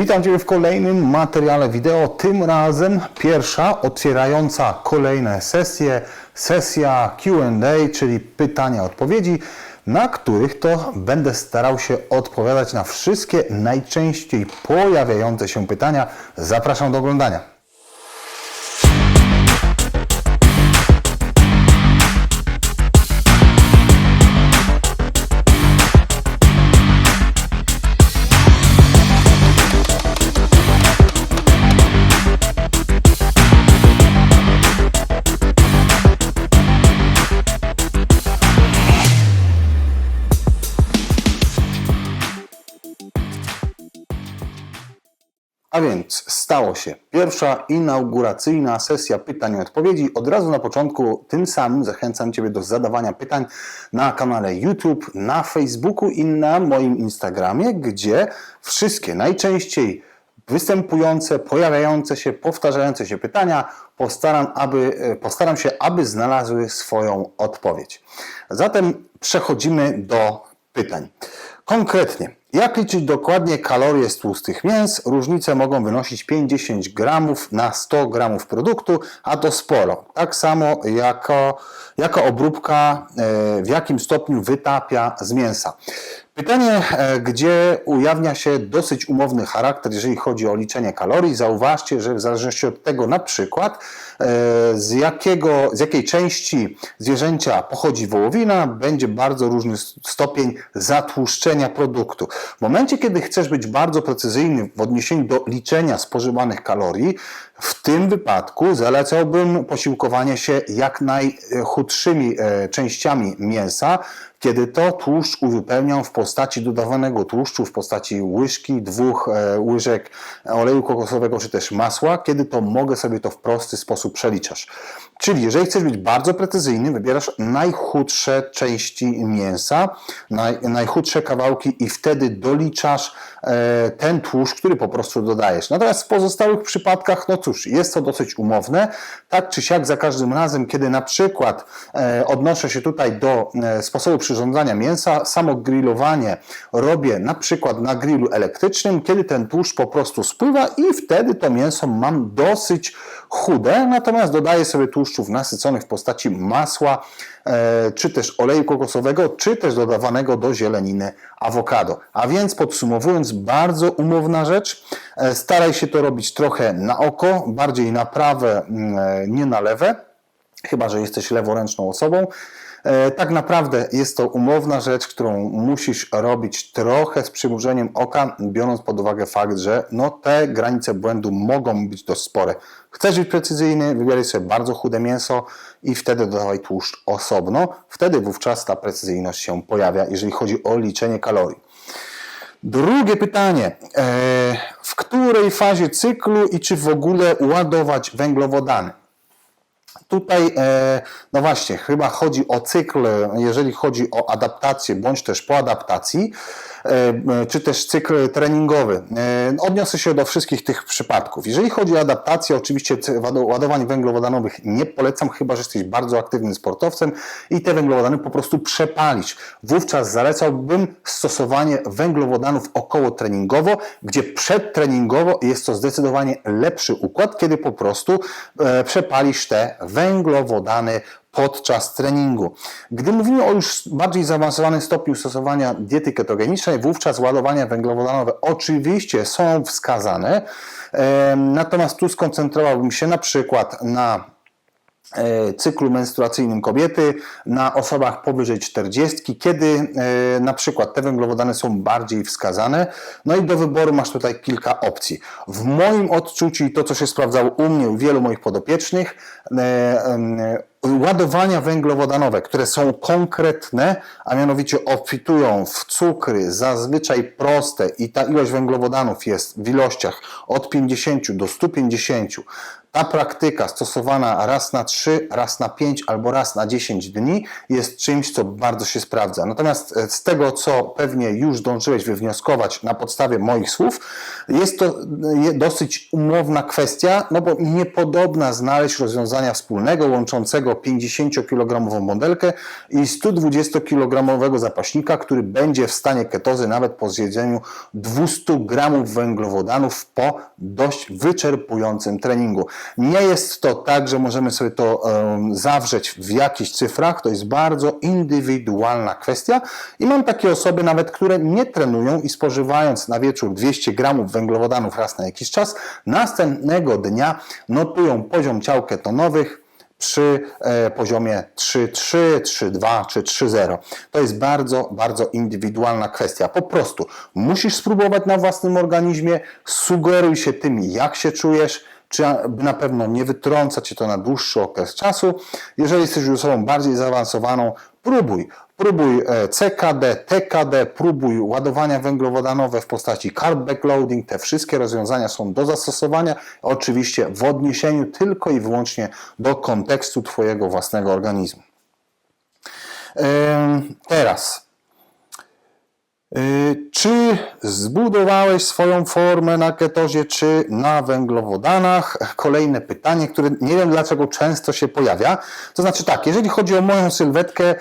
Witam Cię w kolejnym materiale wideo, tym razem pierwsza otwierająca kolejne sesje, sesja Q&A, czyli pytania, odpowiedzi, na których to będę starał się odpowiadać na wszystkie najczęściej pojawiające się pytania. Zapraszam do oglądania. A więc stało się pierwsza inauguracyjna sesja pytań i odpowiedzi. Od razu na początku tym samym zachęcam Ciebie do zadawania pytań na kanale YouTube, na Facebooku i na moim Instagramie, gdzie wszystkie najczęściej występujące, pojawiające się, powtarzające się pytania postaram, aby, postaram się, aby znalazły swoją odpowiedź. Zatem przechodzimy do pytań. Konkretnie, jak liczyć dokładnie kalorie z tłustych mięs? Różnice mogą wynosić 50 gramów na 100 gramów produktu, a to sporo. Tak samo jako, jako obróbka e, w jakim stopniu wytapia z mięsa. Pytanie, e, gdzie ujawnia się dosyć umowny charakter, jeżeli chodzi o liczenie kalorii. Zauważcie, że w zależności od tego na przykład, z, jakiego, z jakiej części zwierzęcia pochodzi wołowina, będzie bardzo różny stopień zatłuszczenia produktu. W momencie, kiedy chcesz być bardzo precyzyjny w odniesieniu do liczenia spożywanych kalorii, w tym wypadku zalecałbym posiłkowanie się jak najchudszymi e, częściami mięsa, kiedy to tłuszcz uzupełniam w postaci dodawanego tłuszczu, w postaci łyżki, dwóch e, łyżek oleju kokosowego czy też masła, kiedy to mogę sobie to w prosty sposób przeliczać. Czyli jeżeli chcesz być bardzo precyzyjny, wybierasz najchudsze części mięsa, naj, najchudsze kawałki i wtedy doliczasz e, ten tłuszcz, który po prostu dodajesz. Natomiast w pozostałych przypadkach, no cóż, jest to dosyć umowne. Tak czy siak za każdym razem, kiedy na przykład e, odnoszę się tutaj do e, sposobu przyrządzania mięsa, samo grillowanie robię na przykład na grillu elektrycznym, kiedy ten tłuszcz po prostu spływa i wtedy to mięso mam dosyć chude, natomiast dodaję sobie tłuszczów nasyconych w postaci masła, e, czy też oleju kokosowego, czy też dodawanego do zieleniny awokado. A więc podsumowując, bardzo umowna rzecz. E, staraj się to robić trochę na oko, bardziej na prawe, mm, e, nie na lewe, chyba że jesteś leworęczną osobą. E, Tak naprawdę jest to umowna rzecz, którą musisz robić trochę z przymrużeniem oka, biorąc pod uwagę fakt, że no, te granice błędu mogą być dość spore. Chcesz być precyzyjny, wybieraj sobie bardzo chude mięso i wtedy dodawaj tłuszcz osobno. Wtedy wówczas ta precyzyjność się pojawia, jeżeli chodzi o liczenie kalorii. Drugie pytanie. E, W której fazie cyklu i czy w ogóle ładować węglowodany? Tutaj, e, no właśnie, chyba chodzi o cykl, jeżeli chodzi o adaptację bądź też po adaptacji, czy też cykl treningowy. E, Odniosę się do wszystkich tych przypadków. Jeżeli chodzi o adaptację, oczywiście ładowań węglowodanowych nie polecam, chyba że jesteś bardzo aktywnym sportowcem i te węglowodany po prostu przepalić. Wówczas zalecałbym stosowanie węglowodanów okołotreningowo, gdzie przedtreningowo jest to zdecydowanie lepszy układ, kiedy po prostu e, przepalisz te węglowodany podczas treningu. Gdy mówimy o już bardziej zaawansowanym stopniu stosowania diety ketogenicznej, wówczas ładowania węglowodanowe oczywiście są wskazane, natomiast tu skoncentrowałbym się na przykład na cyklu menstruacyjnym kobiety na osobach powyżej 40, kiedy e, na przykład te węglowodany są bardziej wskazane. No i do wyboru masz tutaj kilka opcji. W moim odczuciu i to, co się sprawdzało u mnie, u wielu moich podopiecznych, e, ładowania węglowodanowe, które są konkretne, a mianowicie obfitują w cukry, zazwyczaj proste i ta ilość węglowodanów jest w ilościach od 50 do 150. Ta praktyka stosowana raz na 3, raz na 5 albo raz na 10 dni jest czymś, co bardzo się sprawdza. Natomiast e, z tego, co pewnie już dążyłeś wywnioskować na podstawie moich słów, jest to e, dosyć umowna kwestia, no bo niepodobna znaleźć rozwiązania wspólnego, łączącego 50-kilogramową modelkę i 120-kilogramowego zapaśnika, który będzie w stanie ketozy nawet po zjedzeniu 200 gramów węglowodanów po dość wyczerpującym treningu. Nie jest to tak, że możemy sobie to zawrzeć w jakichś cyfrach, to jest bardzo indywidualna kwestia i mam takie osoby nawet, które nie trenują i spożywając na wieczór 200 gramów węglowodanów raz na jakiś czas, następnego dnia notują poziom ciał ketonowych przy e, poziomie 3,3, 3,2 czy 3,0. To jest bardzo, bardzo indywidualna kwestia. Po prostu musisz spróbować na własnym organizmie, sugeruj się tym, jak się czujesz, czy na pewno nie wytrąca Cię to na dłuższy okres czasu. Jeżeli jesteś już osobą bardziej zaawansowaną, próbuj. Próbuj e, CKD, TKD, próbuj ładowania węglowodanowe w postaci carb backloading. Te wszystkie rozwiązania są do zastosowania, oczywiście w odniesieniu tylko i wyłącznie do kontekstu Twojego własnego organizmu. Teraz, Czy zbudowałeś swoją formę na ketozie, czy na węglowodanach? Kolejne pytanie, które nie wiem dlaczego często się pojawia. To znaczy tak, jeżeli chodzi o moją sylwetkę,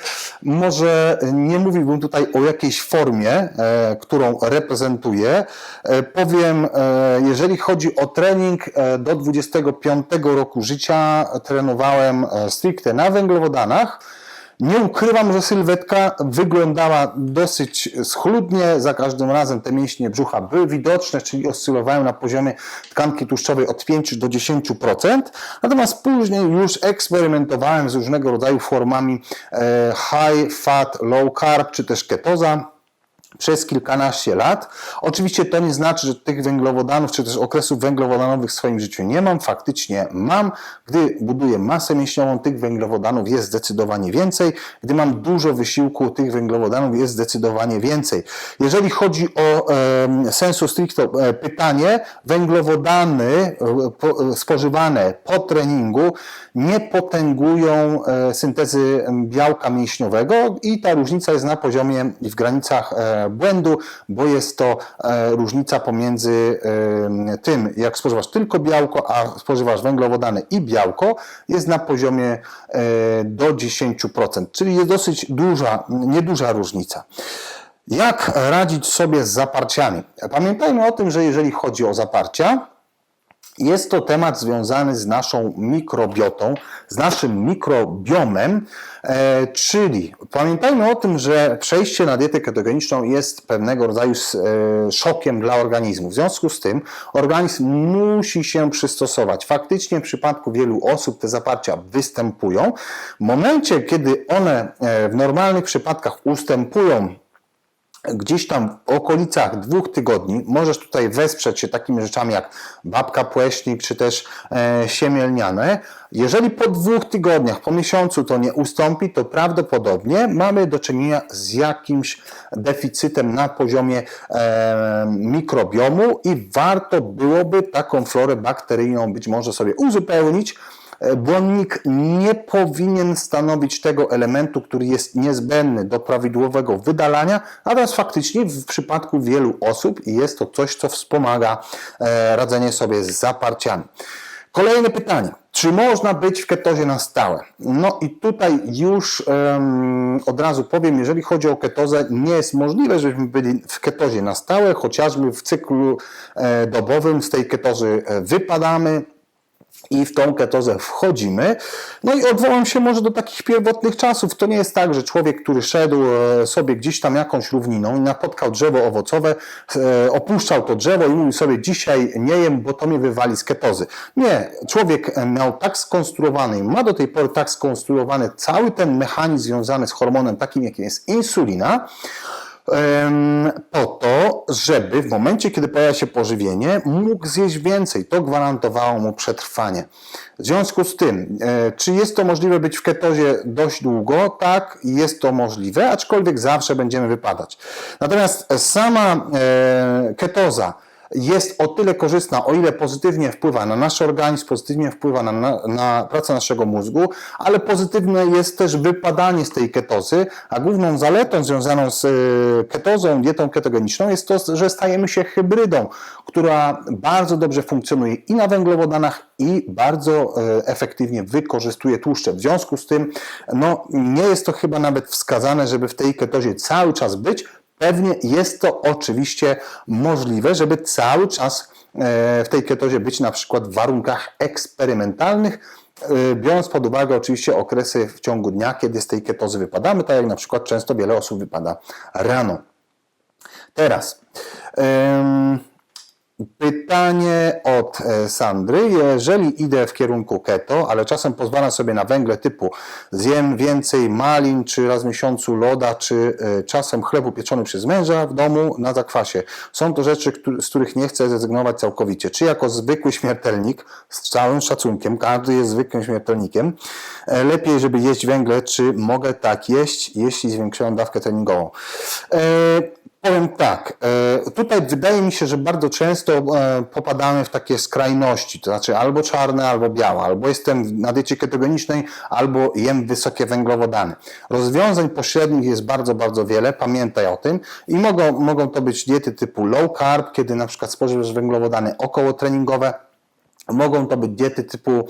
może nie mówiłbym tutaj o jakiejś formie, e, którą reprezentuję. E, powiem, e, jeżeli chodzi o trening, do 25 roku życia trenowałem stricte na węglowodanach. Nie ukrywam, że sylwetka wyglądała dosyć schludnie. Za każdym razem te mięśnie brzucha były widoczne, czyli oscylowały na poziomie tkanki tłuszczowej od 5 do 10%. Natomiast później już eksperymentowałem z różnego rodzaju formami e, high fat, low carb czy też ketoza przez kilkanaście lat. Oczywiście to nie znaczy, że tych węglowodanów, czy też okresów węglowodanowych w swoim życiu nie mam. Faktycznie mam. Gdy buduję masę mięśniową, tych węglowodanów jest zdecydowanie więcej. Gdy mam dużo wysiłku, tych węglowodanów jest zdecydowanie więcej. Jeżeli chodzi o e, sensu stricto e, pytanie, węglowodany e, po, e, spożywane po treningu nie potęgują e, syntezy białka mięśniowego i ta różnica jest na poziomie i w granicach e, błędu, bo jest to e, różnica pomiędzy e, tym, jak spożywasz tylko białko, a spożywasz węglowodany i białko, jest na poziomie e, do 10%, czyli jest dosyć duża, nieduża różnica. Jak radzić sobie z zaparciami? Pamiętajmy o tym, że jeżeli chodzi o zaparcia, jest to temat związany z naszą mikrobiotą, z naszym mikrobiomem, e, czyli pamiętajmy o tym, że przejście na dietę ketogeniczną jest pewnego rodzaju e, szokiem dla organizmu. W związku z tym organizm musi się przystosować. Faktycznie w przypadku wielu osób te zaparcia występują. W momencie, kiedy one e, w normalnych przypadkach ustępują gdzieś tam w okolicach dwóch tygodni możesz tutaj wesprzeć się takimi rzeczami jak babka płeśnik czy też e, siemielniane. Jeżeli po dwóch tygodniach, po miesiącu to nie ustąpi, to prawdopodobnie mamy do czynienia z jakimś deficytem na poziomie e, mikrobiomu i warto byłoby taką florę bakteryjną być może sobie uzupełnić. E, Błonnik nie powinien stanowić tego elementu, który jest niezbędny do prawidłowego wydalania, natomiast faktycznie w przypadku wielu osób jest to coś, co wspomaga e, radzenie sobie z zaparciami. Kolejne pytanie. Czy można być w ketozie na stałe? No i tutaj już em, od razu powiem, jeżeli chodzi o ketozę, nie jest możliwe, żebyśmy byli w ketozie na stałe, chociażby w cyklu e, dobowym z tej ketozy e, wypadamy, i w tą ketozę wchodzimy. No i odwołam się może do takich pierwotnych czasów. To nie jest tak, że człowiek, który szedł e, sobie gdzieś tam jakąś równiną i napotkał drzewo owocowe, e, opuszczał to drzewo i mówił sobie dzisiaj nie jem, bo to mnie wywali z ketozy. Nie, człowiek e, miał tak skonstruowany ma do tej pory tak skonstruowany cały ten mechanizm związany z hormonem takim, jakim jest insulina, po to, żeby w momencie, kiedy pojawia się pożywienie, mógł zjeść więcej. To gwarantowało mu przetrwanie. W związku z tym, e, czy jest to możliwe być w ketozie dość długo? Tak, jest to możliwe, aczkolwiek zawsze będziemy wypadać. Natomiast sama e, ketoza jest o tyle korzystna, o ile pozytywnie wpływa na nasz organizm, pozytywnie wpływa na, na, na pracę naszego mózgu, ale pozytywne jest też wypadanie z tej ketozy, a główną zaletą związaną z e, ketozą, dietą ketogeniczną jest to, że stajemy się hybrydą, która bardzo dobrze funkcjonuje i na węglowodanach, i bardzo e, efektywnie wykorzystuje tłuszcze. W związku z tym, no, nie jest to chyba nawet wskazane, żeby w tej ketozie cały czas być, Pewnie jest to oczywiście możliwe, żeby cały czas e, w tej ketozie być na przykład w warunkach eksperymentalnych, e, biorąc pod uwagę oczywiście okresy w ciągu dnia, kiedy z tej ketozy wypadamy, tak jak na przykład często wiele osób wypada rano. Teraz. Pytanie od e, Sandry. Jeżeli idę w kierunku keto, ale czasem pozwalam sobie na węgle typu zjem więcej malin, czy raz w miesiącu loda, czy e, czasem chlebu pieczony przez męża w domu na zakwasie. Są to rzeczy, z których nie chcę zrezygnować całkowicie. Czy jako zwykły śmiertelnik, z całym szacunkiem, każdy jest zwykłym śmiertelnikiem, e, lepiej, żeby jeść węgle, czy mogę tak jeść, jeśli zwiększyłem dawkę treningową. Powiem tak, e, tutaj wydaje mi się, że bardzo często e, popadamy w takie skrajności, to znaczy albo czarne, albo białe, albo jestem na diecie ketogenicznej, albo jem wysokie węglowodany. Rozwiązań pośrednich jest bardzo, bardzo wiele, pamiętaj o tym i mogą, mogą to być diety typu low carb, kiedy na przykład spożywasz węglowodany około treningowe, Mogą to być diety typu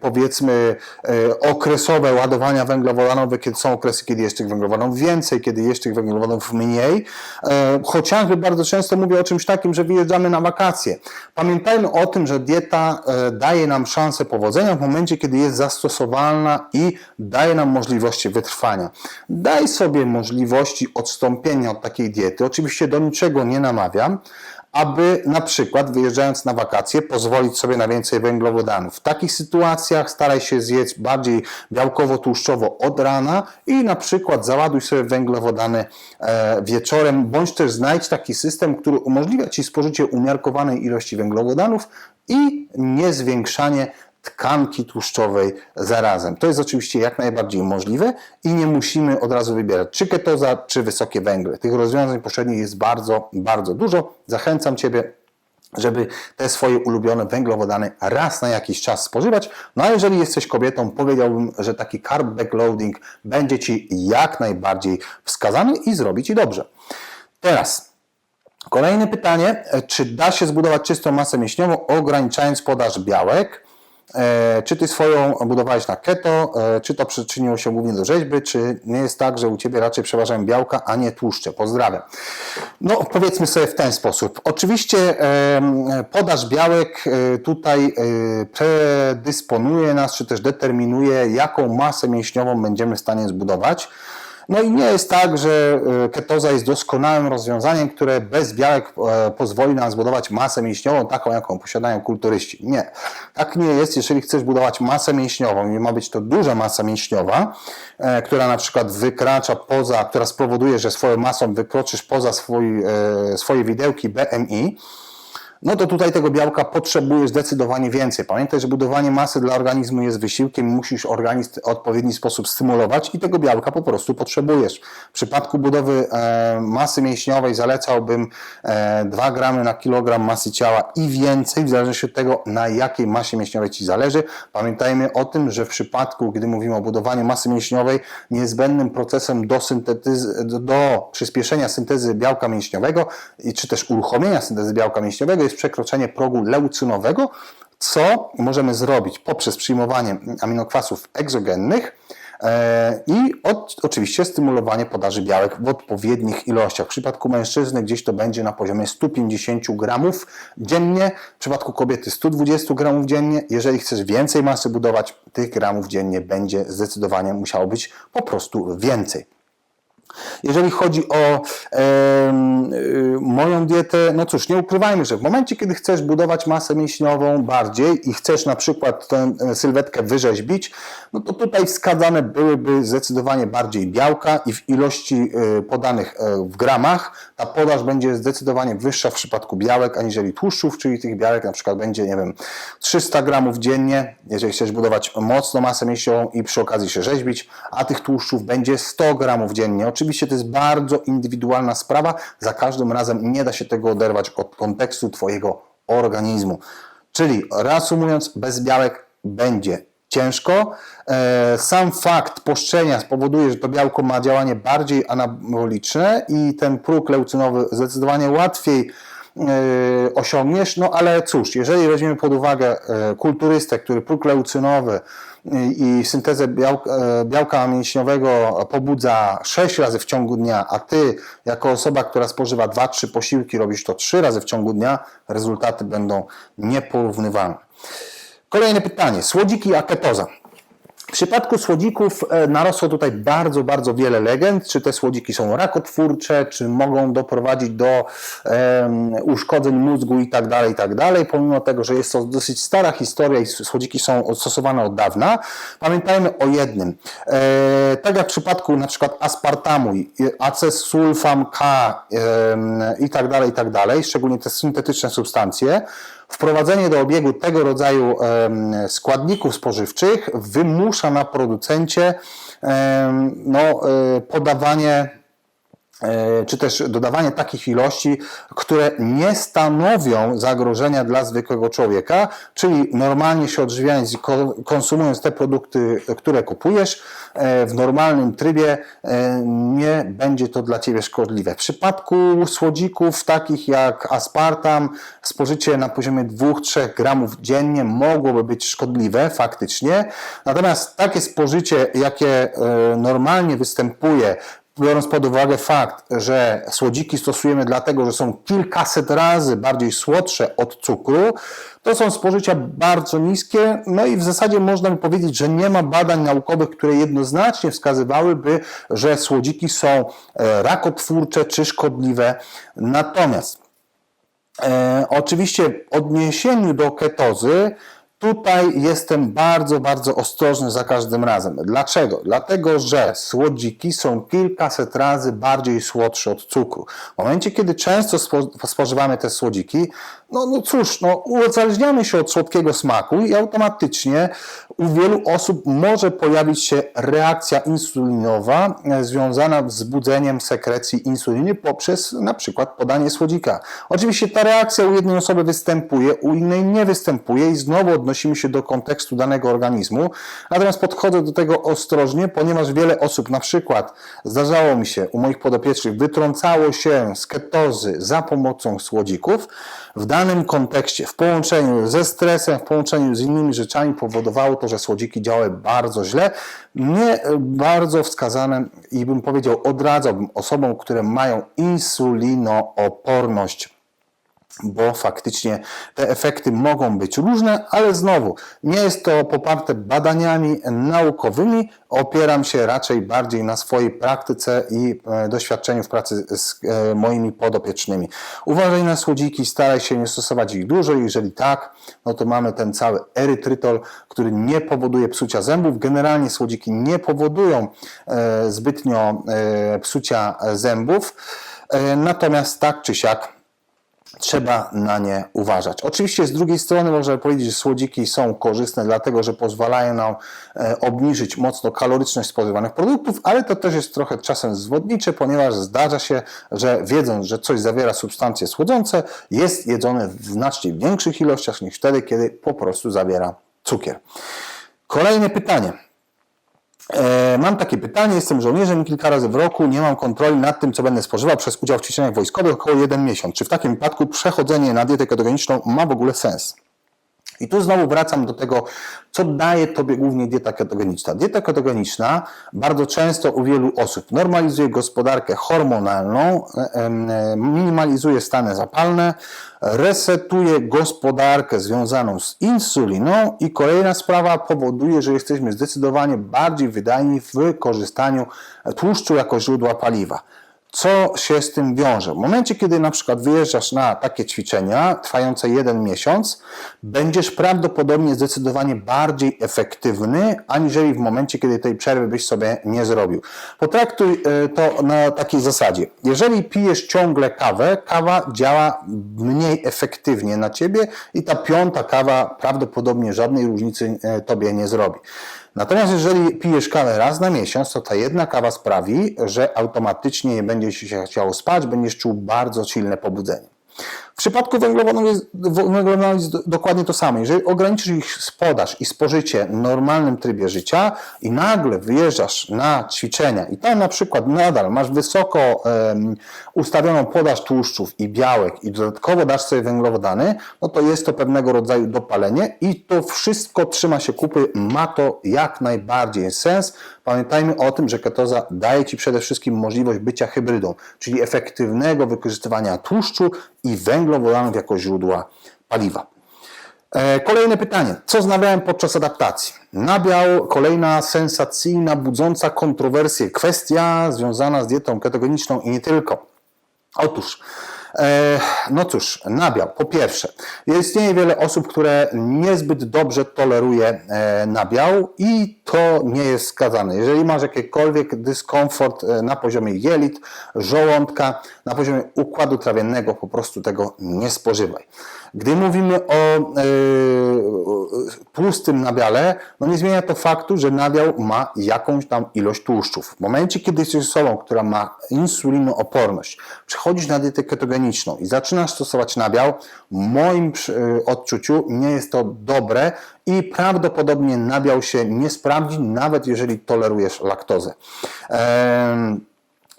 powiedzmy e, okresowe ładowania węglowodanowe, kiedy są okresy, kiedy jest tych węglowodanów więcej, kiedy jest tych węglowodanów mniej. E, chociażby bardzo często mówię o czymś takim, że wyjeżdżamy na wakacje. Pamiętajmy o tym, że dieta e, daje nam szansę powodzenia w momencie, kiedy jest zastosowalna i daje nam możliwości wytrwania. Daj sobie możliwości odstąpienia od takiej diety. Oczywiście do niczego nie namawiam, aby na przykład wyjeżdżając na wakacje pozwolić sobie na więcej węglowodanów. W takich sytuacjach staraj się zjeść bardziej białkowo-tłuszczowo od rana i na przykład załaduj sobie węglowodany e, wieczorem, bądź też znajdź taki system, który umożliwia Ci spożycie umiarkowanej ilości węglowodanów i niezwiększanie tkanki tłuszczowej zarazem. To jest oczywiście jak najbardziej możliwe i nie musimy od razu wybierać czy ketoza, czy wysokie węgle. Tych rozwiązań pośrednich jest bardzo, bardzo dużo. Zachęcam Ciebie żeby te swoje ulubione węglowodany raz na jakiś czas spożywać. No a jeżeli jesteś kobietą, powiedziałbym, że taki carb backloading będzie Ci jak najbardziej wskazany i zrobi Ci dobrze. Teraz kolejne pytanie, czy da się zbudować czystą masę mięśniową ograniczając podaż białek? E, czy ty swoją budowałeś na keto, e, czy to przyczyniło się głównie do rzeźby, czy nie jest tak, że u ciebie raczej przeważają białka, a nie tłuszcze? Pozdrawiam. No, powiedzmy sobie w ten sposób. Oczywiście podaż białek e, tutaj predysponuje nas, czy też determinuje, jaką masę mięśniową będziemy w stanie zbudować. No i nie jest tak, że e, ketoza jest doskonałym rozwiązaniem, które bez białek e, pozwoli nam zbudować masę mięśniową, taką jaką posiadają kulturyści. Nie. Tak nie jest, jeżeli chcesz budować masę mięśniową i ma być to duża masa mięśniowa, e, która na przykład wykracza poza, która spowoduje, że swoją masą wykroczysz poza swój, swoje widełki BMI, no to tutaj tego białka potrzebujesz zdecydowanie więcej. Pamiętaj, że budowanie masy dla organizmu jest wysiłkiem, musisz organizm w odpowiedni sposób stymulować i tego białka po prostu potrzebujesz. W przypadku budowy e, masy mięśniowej zalecałbym 2 e, gramy na kilogram masy ciała i więcej, w zależności od tego, na jakiej masie mięśniowej Ci zależy. Pamiętajmy o tym, że w przypadku, gdy mówimy o budowaniu masy mięśniowej, niezbędnym procesem do, do przyspieszenia syntezy białka mięśniowego, czy też uruchomienia syntezy białka mięśniowego jest przekroczenie progu leucynowego, co możemy zrobić poprzez przyjmowanie aminokwasów egzogennych e, i od, oczywiście stymulowanie podaży białek w odpowiednich ilościach. W przypadku mężczyzny gdzieś to będzie na poziomie 150 gramów dziennie, w przypadku kobiety 120 gramów dziennie. Jeżeli chcesz więcej masy budować, tych gramów dziennie będzie zdecydowanie musiało być po prostu więcej. Jeżeli chodzi o e, moją dietę, no cóż, nie ukrywajmy, że w momencie, kiedy chcesz budować masę mięśniową bardziej i chcesz na przykład tę sylwetkę wyrzeźbić, no to tutaj wskazane byłyby zdecydowanie bardziej białka i w ilości e, podanych e, w gramach ta podaż będzie zdecydowanie wyższa w przypadku białek, aniżeli tłuszczów, czyli tych białek na przykład będzie, nie wiem, 300 gramów dziennie, jeżeli chcesz budować mocno masę mięśniową i przy okazji się rzeźbić, a tych tłuszczów będzie 100 gramów dziennie. Oczywiście oczywiście to jest bardzo indywidualna sprawa. Za każdym razem nie da się tego oderwać od kontekstu Twojego organizmu. Czyli reasumując, bez białek będzie ciężko. E, Sam fakt poszczenia spowoduje, że to białko ma działanie bardziej anaboliczne i ten próg leucynowy zdecydowanie łatwiej e, osiągniesz, no ale cóż, jeżeli weźmiemy pod uwagę e, kulturystę, który próg leucynowy i, syntezę białka, e, białka mięśniowego pobudza 6 razy w ciągu dnia, a ty jako osoba, która spożywa 2-3 posiłki robisz to 3 razy w ciągu dnia, rezultaty będą nieporównywalne. Kolejne pytanie. Słodziki a ketoza. W przypadku słodzików e, narosło tutaj bardzo, bardzo wiele legend, czy te słodziki są rakotwórcze, czy mogą doprowadzić do em, uszkodzeń mózgu i tak dalej, i tak dalej. Pomimo tego, że jest to dosyć stara historia i słodziki są stosowane od dawna, pamiętajmy o jednym. E, tak jak w przypadku na przykład aspartamu, acesulfam K em, i tak dalej, i tak dalej, szczególnie te syntetyczne substancje, Wprowadzenie do obiegu tego rodzaju składników spożywczych wymusza na producencie no, e, podawanie czy też dodawanie takich ilości, które nie stanowią zagrożenia dla zwykłego człowieka, czyli normalnie się odżywiając i ko- konsumując te produkty, które kupujesz, e, w normalnym trybie e, nie będzie to dla Ciebie szkodliwe. W przypadku słodzików takich jak aspartam, spożycie na poziomie 2-3 gramów dziennie mogłoby być szkodliwe faktycznie, natomiast takie spożycie, jakie e, normalnie występuje biorąc pod uwagę fakt, że słodziki stosujemy dlatego, że są kilkaset razy bardziej słodsze od cukru, to są spożycia bardzo niskie, no i w zasadzie można by powiedzieć, że nie ma badań naukowych, które jednoznacznie wskazywałyby, że słodziki są e, rakotwórcze czy szkodliwe. Natomiast E, oczywiście w odniesieniu do ketozy, tutaj jestem bardzo, bardzo ostrożny za każdym razem. Dlaczego? Dlatego, że słodziki są kilkaset razy bardziej słodsze od cukru. W momencie, kiedy często spo, spożywamy te słodziki, no, no cóż, no, uzależniamy się od słodkiego smaku i automatycznie u wielu osób może pojawić się reakcja insulinowa e, związana z budzeniem sekrecji insuliny poprzez na przykład podanie słodzika. Oczywiście ta reakcja u jednej osoby występuje, u innej nie występuje i znowu odnosimy się do kontekstu danego organizmu. Natomiast podchodzę do tego ostrożnie, ponieważ wiele osób, na przykład zdarzało mi się u moich podopiecznych, wytrącało się z ketozy za pomocą słodzików. W danym kontekście, w połączeniu ze stresem, w połączeniu z innymi rzeczami powodowało to, że słodziki działały bardzo źle. Nie bardzo wskazane i bym powiedział, odradzałbym osobom, które mają insulinooporność bo faktycznie te efekty mogą być różne, ale znowu nie jest to poparte badaniami naukowymi. Opieram się raczej bardziej na swojej praktyce i e, doświadczeniu w pracy z e, moimi podopiecznymi. Uważaj na słodziki, staraj się nie stosować ich dużo. Jeżeli tak, no to mamy ten cały erytrytol, który nie powoduje psucia zębów. Generalnie słodziki nie powodują e, zbytnio psucia zębów. Natomiast tak czy siak trzeba na nie uważać. Oczywiście z drugiej strony można powiedzieć, że słodziki są korzystne, dlatego że pozwalają nam e, obniżyć mocno kaloryczność spożywanych produktów, ale to też jest trochę czasem zwodnicze, ponieważ zdarza się, że wiedząc, że coś zawiera substancje słodzące, jest jedzone w znacznie większych ilościach niż wtedy, kiedy po prostu zawiera cukier. Kolejne pytanie. E, Mam takie pytanie, jestem żołnierzem i kilka razy w roku nie mam kontroli nad tym, co będę spożywał przez udział w ćwiczeniach wojskowych około jeden miesiąc. Czy w takim wypadku przechodzenie na dietę ketogeniczną ma w ogóle sens? I tu znowu wracam do tego, co daje Tobie głównie dieta ketogeniczna. Dieta ketogeniczna bardzo często u wielu osób normalizuje gospodarkę hormonalną, e, e, minimalizuje stany zapalne, resetuje gospodarkę związaną z insuliną i kolejna sprawa powoduje, że jesteśmy zdecydowanie bardziej wydajni w wykorzystaniu tłuszczu jako źródła paliwa. Co się z tym wiąże? W momencie, kiedy na przykład wyjeżdżasz na takie ćwiczenia trwające jeden miesiąc, będziesz prawdopodobnie zdecydowanie bardziej efektywny, aniżeli w momencie, kiedy tej przerwy byś sobie nie zrobił. Potraktuj e, to na takiej zasadzie. Jeżeli pijesz ciągle kawę, kawa działa mniej efektywnie na ciebie i ta piąta kawa prawdopodobnie żadnej różnicy e, tobie nie zrobi. Natomiast jeżeli pijesz kawę raz na miesiąc, to ta jedna kawa sprawi, że automatycznie nie będzie ci się chciało spać, będziesz czuł bardzo silne pobudzenie. W przypadku węglowodanów jest, węglowodanów jest do- dokładnie to samo. Jeżeli ograniczysz ich podaż i spożycie w normalnym trybie życia i nagle wyjeżdżasz na ćwiczenia i tam na przykład nadal masz wysoko em, ustawioną podaż tłuszczów i białek i dodatkowo dasz sobie węglowodany, no to jest to pewnego rodzaju dopalenie i to wszystko trzyma się kupy, ma to jak najbardziej sens. Pamiętajmy o tym, że ketoza daje Ci przede wszystkim możliwość bycia hybrydą, czyli efektywnego wykorzystywania tłuszczu i węglowodanów jako źródła paliwa. E, Kolejne pytanie. Co z nabiałem podczas adaptacji? Nabiał, kolejna sensacyjna, budząca kontrowersję kwestia związana z dietą ketogeniczną i nie tylko. Otóż, no cóż, nabiał. Po pierwsze, istnieje wiele osób, które niezbyt dobrze toleruje e, nabiał i to nie jest skazane. Jeżeli masz jakikolwiek dyskomfort e, na poziomie jelit, żołądka, na poziomie układu trawiennego, po prostu tego nie spożywaj. Gdy mówimy o e, tłustym nabiale, no nie zmienia to faktu, że nabiał ma jakąś tam ilość tłuszczów. W momencie, kiedy jesteś osobą, która ma insulinooporność, przechodzisz na dietę ketogeniczną i zaczynasz stosować nabiał, w moim przy- odczuciu nie jest to dobre i prawdopodobnie nabiał się nie sprawdzi, nawet jeżeli tolerujesz laktozę.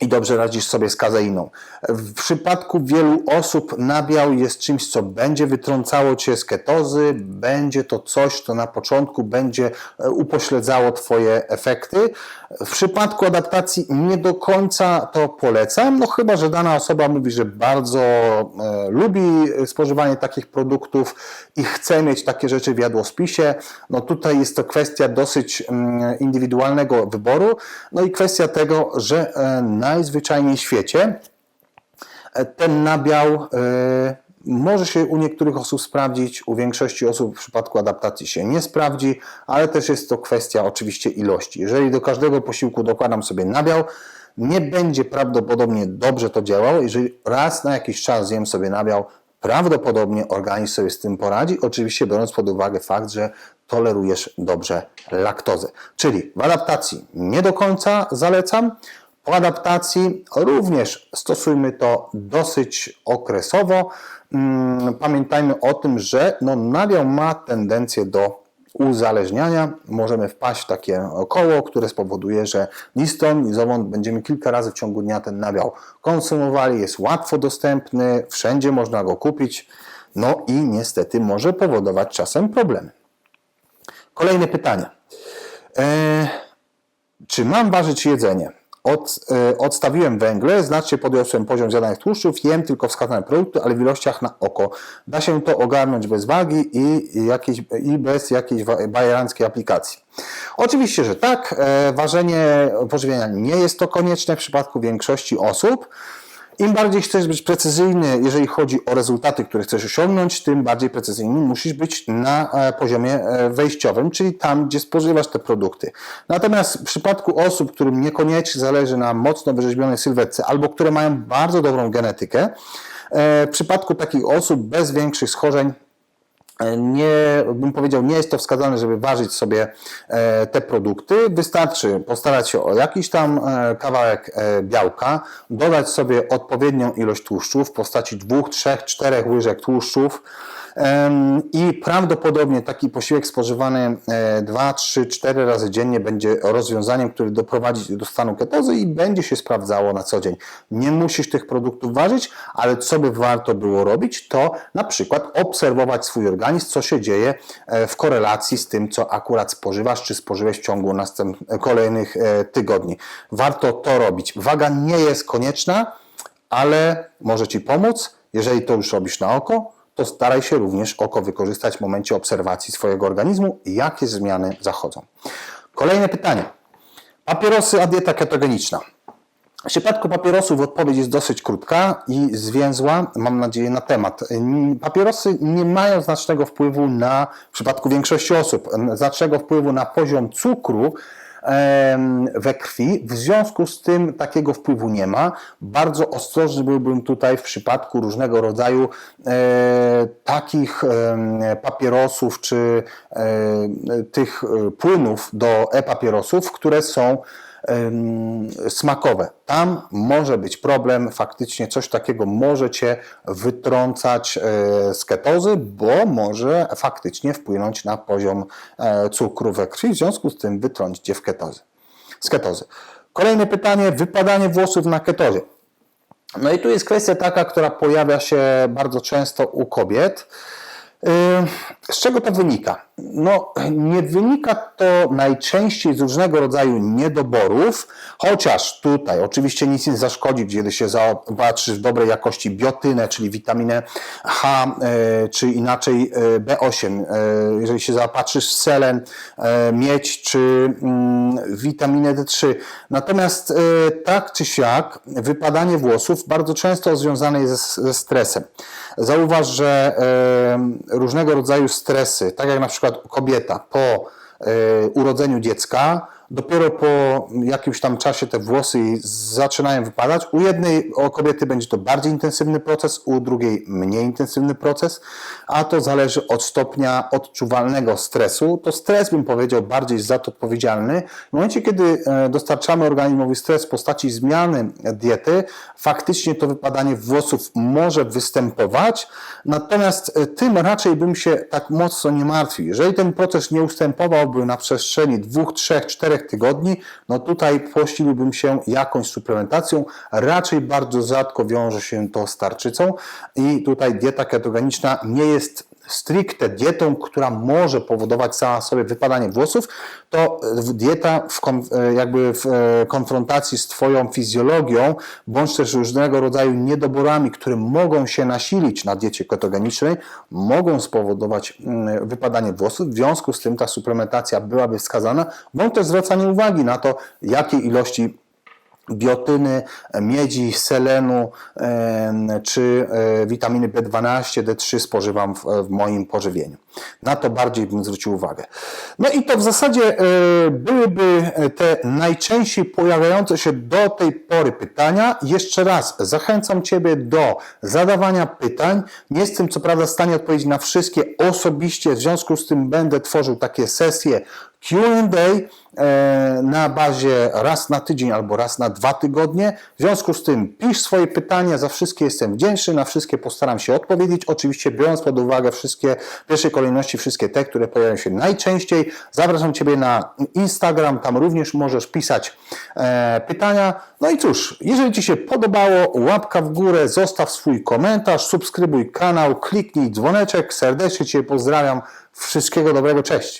I dobrze radzisz sobie z kazeiną. W przypadku wielu osób nabiał jest czymś, co będzie wytrącało cię z ketozy, będzie to coś, co na początku będzie e, upośledzało twoje efekty. W przypadku adaptacji nie do końca to polecam, no chyba, że dana osoba mówi, że bardzo e, lubi spożywanie takich produktów i chce mieć takie rzeczy w jadłospisie. No tutaj jest to kwestia dosyć mm, indywidualnego wyboru, no i kwestia tego, że e, najzwyczajniej w świecie e, ten nabiał może się u niektórych osób sprawdzić, u większości osób w przypadku adaptacji się nie sprawdzi, ale też jest to kwestia oczywiście ilości. Jeżeli do każdego posiłku dokładam sobie nabiał, nie będzie prawdopodobnie dobrze to działało. Jeżeli raz na jakiś czas zjem sobie nabiał, prawdopodobnie organizm sobie z tym poradzi, oczywiście biorąc pod uwagę fakt, że tolerujesz dobrze laktozę. Czyli w adaptacji nie do końca zalecam, po adaptacji również stosujmy to dosyć okresowo. Mm, Pamiętajmy o tym, że no, ma tendencję do uzależniania. Możemy wpaść w takie koło, które spowoduje, że ni stąd, ni zowąd będziemy kilka razy w ciągu dnia ten nabiał konsumowali. Jest łatwo dostępny, wszędzie można go kupić. No i niestety może powodować czasem problemy. Kolejne pytanie. E, czy mam ważyć jedzenie? Od, e, odstawiłem węgle, znacznie podniosłem poziom zjadanych tłuszczów, jem tylko wskazane produkty, ale w ilościach na oko. Da się to ogarnąć bez wagi i, jakiejś, i bez jakiejś bajeranckiej aplikacji. Oczywiście, że tak. E, ważenie pożywienia nie jest to konieczne w przypadku większości osób. Im bardziej chcesz być precyzyjny, jeżeli chodzi o rezultaty, które chcesz osiągnąć, tym bardziej precyzyjny musisz być na e, poziomie e, wejściowym, czyli tam, gdzie spożywasz te produkty. Natomiast w przypadku osób, którym niekoniecznie zależy na mocno wyrzeźbionej sylwetce albo które mają bardzo dobrą genetykę, e, w przypadku takich osób bez większych schorzeń nie, bym powiedział, nie jest to wskazane, żeby ważyć sobie e, te produkty. Wystarczy postarać się o jakiś tam e, kawałek e, białka, dodać sobie odpowiednią ilość tłuszczów w postaci dwóch, trzech, czterech łyżek tłuszczów. I prawdopodobnie taki posiłek spożywany 2, 3, 4 razy dziennie będzie rozwiązaniem, które doprowadzi do stanu ketozy i będzie się sprawdzało na co dzień. Nie musisz tych produktów ważyć, ale co by warto było robić, to na przykład obserwować swój organizm, co się dzieje e, w korelacji z tym, co akurat spożywasz, czy spożyłeś w ciągu następnych, kolejnych e, tygodni. Warto to robić. Waga nie jest konieczna, ale może Ci pomóc. Jeżeli to już robisz na oko, to staraj się również oko wykorzystać w momencie obserwacji swojego organizmu, jakie zmiany zachodzą. Kolejne pytanie. Papierosy, a dieta ketogeniczna. W przypadku papierosów odpowiedź jest dosyć krótka i zwięzła, mam nadzieję, na temat. Papierosy nie mają znacznego wpływu na, w przypadku większości osób, znacznego wpływu na poziom cukru we krwi. W związku z tym takiego wpływu nie ma. Bardzo ostrożny byłbym tutaj w przypadku różnego rodzaju e, takich papierosów czy e, tych e, płynów do e-papierosów, które są smakowe. Tam może być problem, faktycznie coś takiego może Cię wytrącać e, z ketozy, bo może faktycznie wpłynąć na poziom e, cukru we krwi, w związku z tym wytrącić Cię w ketozy, z ketozy. Kolejne pytanie, wypadanie włosów na ketozie. No i tu jest kwestia taka, która pojawia się bardzo często u kobiet. Yy, Z czego to wynika? No, nie wynika to najczęściej z różnego rodzaju niedoborów, chociaż tutaj oczywiście nic nie zaszkodzi, kiedy się zobaczy w dobrej jakości biotynę, czyli witaminę H, e, czy inaczej e, B8, e, jeżeli się zaopatrzysz w selen, miedź, czy mm, witaminę D3. Natomiast tak czy siak, wypadanie włosów bardzo często związane jest ze, stresem. Zauważ, że różnego rodzaju stresy, tak jak na przykład kobieta po e, urodzeniu dziecka, dopiero po jakimś tam czasie te włosy zaczynają wypadać. U jednej o kobiety będzie to bardziej intensywny proces, u drugiej mniej intensywny proces, a to zależy od stopnia odczuwalnego stresu. To stres, bym powiedział, bardziej za to odpowiedzialny. W momencie, kiedy e, dostarczamy organizmowi stres w postaci zmiany diety, faktycznie to wypadanie włosów może występować, natomiast e, tym raczej bym się tak mocno nie martwił. Jeżeli ten proces nie ustępowałby na przestrzeni dwóch, trzech, czterech tygodni, no tutaj pościliłbym się jakąś suplementacją. Raczej bardzo rzadko wiąże się to z tarczycą i tutaj dieta ketogeniczna nie jest stricte dietą, która może powodować sama sobie wypadanie włosów, to dieta w e, jakby w e, konfrontacji z Twoją fizjologią, bądź też różnego rodzaju niedoborami, które mogą się nasilić na diecie ketogenicznej, mogą spowodować mm, wypadanie włosów. W związku z tym ta suplementacja byłaby wskazana, bądź też zwracanie uwagi na to, jakiej ilości biotyny, miedzi, selenu czy e, witaminy B12, D3 spożywam w, w moim pożywieniu. Na to bardziej bym zwrócił uwagę. No i to w zasadzie e, byłyby te najczęściej pojawiające się do tej pory pytania. Jeszcze raz zachęcam Ciebie do zadawania pytań. Nie jestem co prawda w stanie odpowiedzieć na wszystkie osobiście, w związku z tym będę tworzył takie sesje Q&A e, na bazie raz na tydzień albo raz na dwa tygodnie. W związku z tym pisz swoje pytania, za wszystkie jestem wdzięczny, na wszystkie postaram się odpowiedzieć. Oczywiście biorąc pod uwagę wszystkie, w pierwszej kolejności wszystkie te, które pojawiają się najczęściej. Zapraszam Ciebie na Instagram, tam również możesz pisać e, pytania. No i cóż, jeżeli Ci się podobało, łapka w górę, zostaw swój komentarz, subskrybuj kanał, kliknij dzwoneczek. Serdecznie Cię pozdrawiam. Wszystkiego dobrego, cześć!